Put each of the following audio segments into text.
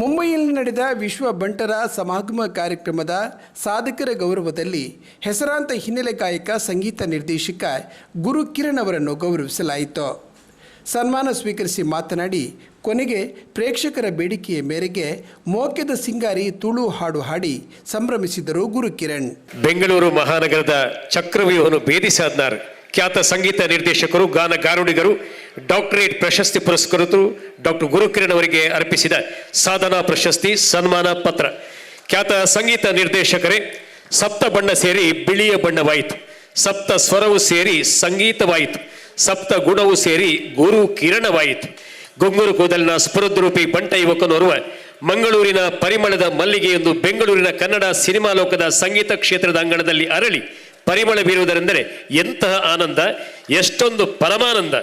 ಮುಂಬೈಯಲ್ಲಿ ನಡೆದ ವಿಶ್ವ ಬಂಟರ ಸಮಾಗಮ ಕಾರ್ಯಕ್ರಮದ ಸಾಧಕರ ಗೌರವದಲ್ಲಿ ಹೆಸರಾಂತ ಹಿನ್ನೆಲೆ ಗಾಯಕ ಸಂಗೀತ ನಿರ್ದೇಶಕ ಗುರು ಕಿರಣ್ ಅವರನ್ನು ಗೌರವಿಸಲಾಯಿತು. ಸನ್ಮಾನ ಸ್ವೀಕರಿಸಿ ಮಾತನಾಡಿ, ಕೊನೆಗೆ ಪ್ರೇಕ್ಷಕರ ಬೇಡಿಕೆಯ ಮೇರೆಗೆ ಮೋಕೆದ ಸಿಂಗಾರಿ ತುಳು ಹಾಡು ಹಾಡಿ ಸಂಭ್ರಮಿಸಿದರು ಗುರು ಕಿರಣ್. ಬೆಂಗಳೂರು ಮಹಾನಗರದ ಚಕ್ರವ್ಯೂಹವನ್ನು ಭೇದಿಸಾದ್ನಾರ್. ಖ್ಯಾತ ಸಂಗೀತ ನಿರ್ದೇಶಕರು ಗಾನ ಗಾರುಡಿಗರು ಡಾಕ್ಟರೇಟ್ ಪ್ರಶಸ್ತಿ ಪುರಸ್ಕೃತರು ಡಾಕ್ಟರ್ ಗುರುಕಿರಣ್ ಅವರಿಗೆ ಅರ್ಪಿಸಿದ ಸಾಧನಾ ಪ್ರಶಸ್ತಿ ಸನ್ಮಾನ ಪತ್ರ. ಖ್ಯಾತ ಸಂಗೀತ ನಿರ್ದೇಶಕರೇ, ಸಪ್ತ ಬಣ್ಣ ಸೇರಿ ಬಿಳಿಯ ಬಣ್ಣವಾಯಿತು. ಸಪ್ತ ಸ್ವರವು ಸೇರಿ ಸಂಗೀತವಾಯಿತು. ಸಪ್ತ ಗುಣವು ಸೇರಿ ಗುರು ಕಿರಣವಾಯಿತು ಗೊಂಗೂರು ಕೂದಲಿನ ಸ್ಫುರದ್ರೂಪಿ ಬಂಟ ಯುವಕನೋರ್ವ ಮಂಗಳೂರಿನ ಪರಿಮಳದ ಮಲ್ಲಿಗೆಯೊಂದು ಬೆಂಗಳೂರಿನ ಕನ್ನಡ ಸಿನಿಮಾ ಲೋಕದ ಸಂಗೀತ ಕ್ಷೇತ್ರದ ಅಂಗಣದಲ್ಲಿ ಅರಳಿ ಪರಿಮಳ ಬೀರುವುದರೆಂದರೆ ಎಂತಹ ಆನಂದ, ಎಷ್ಟೊಂದು ಪರಮಾನಂದ.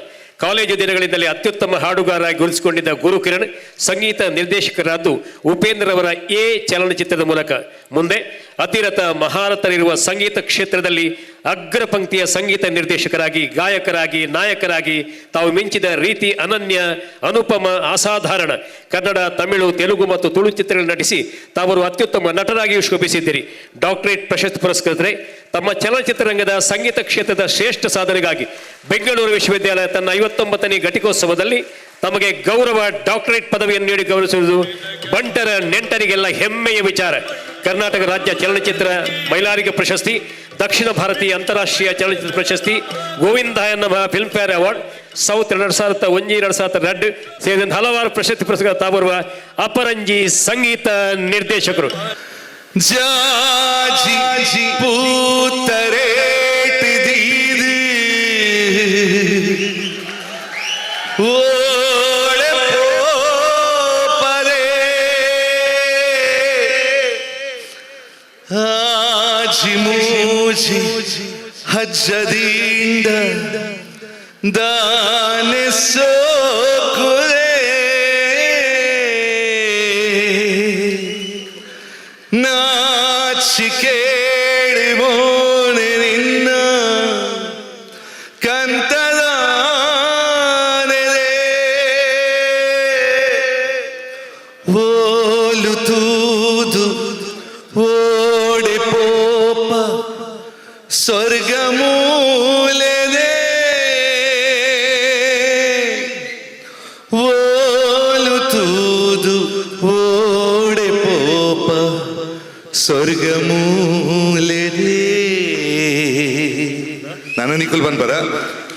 ಕಾಲೇಜು ದಿನಗಳಿಂದಲೇ ಅತ್ಯುತ್ತಮ ಹಾಡುಗಾರರಾಗಿ ಗುರುತಿಸಿಕೊಂಡಿದ್ದ ಗುರುಕಿರಣ್ ಸಂಗೀತ ನಿರ್ದೇಶಕರಾದ ಉಪೇಂದ್ರ ಅವರ ಎ ಚಲನಚಿತ್ರದ ಮೂಲಕ. ಮುಂದೆ ಅತಿರಥ ಮಹಾರಥರಿರುವ ಸಂಗೀತ ಕ್ಷೇತ್ರದಲ್ಲಿ ಅಗ್ರ ಪಂಕ್ತಿಯ ಸಂಗೀತ ನಿರ್ದೇಶಕರಾಗಿ, ಗಾಯಕರಾಗಿ, ನಾಯಕರಾಗಿ ತಾವು ಮಿಂಚಿದ ರೀತಿ ಅನನ್ಯ, ಅನುಪಮ, ಅಸಾಧಾರಣ. ಕನ್ನಡ, ತಮಿಳು, ತೆಲುಗು ಮತ್ತು ತುಳು ಚಿತ್ರಗಳಲ್ಲಿ ನಟಿಸಿ ತಾವರು ಅತ್ಯುತ್ತಮ ನಟರಾಗಿ ಶೋಭಿಸಿದ್ದೀರಿ. ಡಾಕ್ಟರೇಟ್ ಪ್ರಶಸ್ತಿ ಪುರಸ್ಕೃತರೆ, ತಮ್ಮ ಚಲನಚಿತ್ರರಂಗದ ಸಂಗೀತ ಕ್ಷೇತ್ರದ ಶ್ರೇಷ್ಠ ಸಾಧನೆಗಾಗಿ ಬೆಂಗಳೂರು ವಿಶ್ವವಿದ್ಯಾಲಯ ತನ್ನ ಐವತ್ತೊಂಬತ್ತನೇ ಘಟಿಕೋತ್ಸವದಲ್ಲಿ ತಮಗೆ ಗೌರವ ಡಾಕ್ಟರೇಟ್ ಪದವಿಯನ್ನು ನೀಡಿ ಗೌರವಿಸುವುದು ಬಂಟರ ನೆಂಟರಿಗೆಲ್ಲ ಹೆಮ್ಮೆಯ ವಿಚಾರ. ಕರ್ನಾಟಕ ರಾಜ್ಯ ಚಲನಚಿತ್ರ ಮೈಲಾರಿಕೆ ಪ್ರಶಸ್ತಿ, ದಕ್ಷಿಣ ಭಾರತೀಯ ಅಂತಾರಾಷ್ಟ್ರೀಯ ಚಲನಚಿತ್ರ ಪ್ರಶಸ್ತಿ ಗೋವಿಂದಾಯ ನಮ ಫಿಲ್ಮ್ ಫೇರ್ ಅವಾರ್ಡ್ ಸೌತ್ ಎರಡು ಸಾವಿರದ ಒಂಜಿ ಎರಡು ಸಾವಿರದ ರೆಡ್ ಸೇರಿದಂತೆ ಹಲವಾರು ಪ್ರಶಸ್ತಿ ಪುರಸ್ಕಾರ ತಾಬರುವ ಅಪರಂಜಿ ಸಂಗೀತ ನಿರ್ದೇಶಕರು. ಜಾಜಿ ಆಜಿ ಮೂಜಿ ಹಜ್ಜದಿಂದ ದಾನೆ ಸೋಕುರೆ ಸ್ವರ್ಗ ಮೂಲೆದೆ ಓಲು ತೂದು ಓಡೆ ಪೋಪ ಸ್ವರ್ಗ ಮೂಲೆದೆ ನಾನು ನಿಖುಲ್ ಬಂದ್ಬರ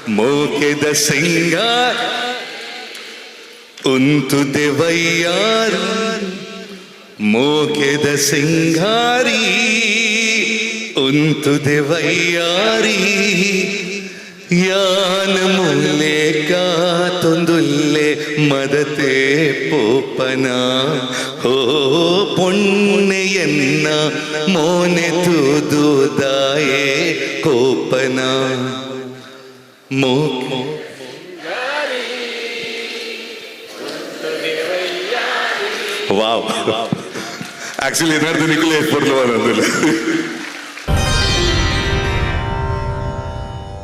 ಮೋಕೆದ ಸಿಂಗಾರ ಉಂತು ದೇವಯ್ಯಾರು. ಮೋಕೆದ ಸಿಂಗಾರಿ. ಉಂತು ದೇವಯ್ಯಾರಿ, ಯಾನ ಮುಲ್ಲೆ ಕಾತೊಂದುಲ್ಲೆ ಮದತೆ ಪೋಪನ. ಹೋ ಪೊಣ್ಣೆಯನ್ನ ಮೋನೆ ತೂದುದಾಯೇ ಕೋಪನ. ಮೋ ವಾವ್. ಆಕ್ಚುಲಿ ಏನಾದ್ರು ನಿಖಿಲ್ ಏರ್ಪಡ್ಲು ಅನ್ನೋದಿಲ್ಲ